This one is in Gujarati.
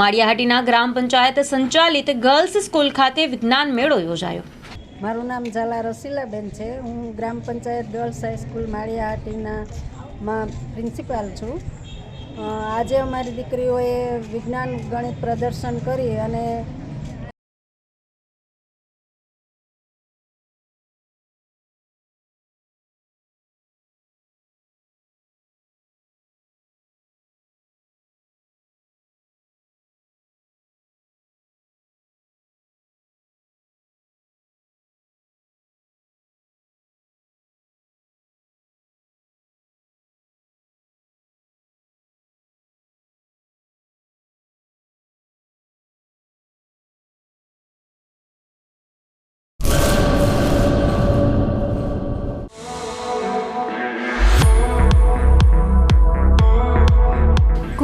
માળિયાહાટીના ગ્રામ પંચાયત સંચાલિત ગર્લ્સ સ્કૂલ ખાતે વિજ્ઞાન મેળો યોજાયો. મારું નામ ઝાલા રસીલાબેન છે. હું ગ્રામ panchayat girls high school Maliyahatina માં પ્રિન્સિપાલ છું. આજે અમારી દીકરીઓએ વિજ્ઞાન ગણિત પ્રદર્શન કરી અને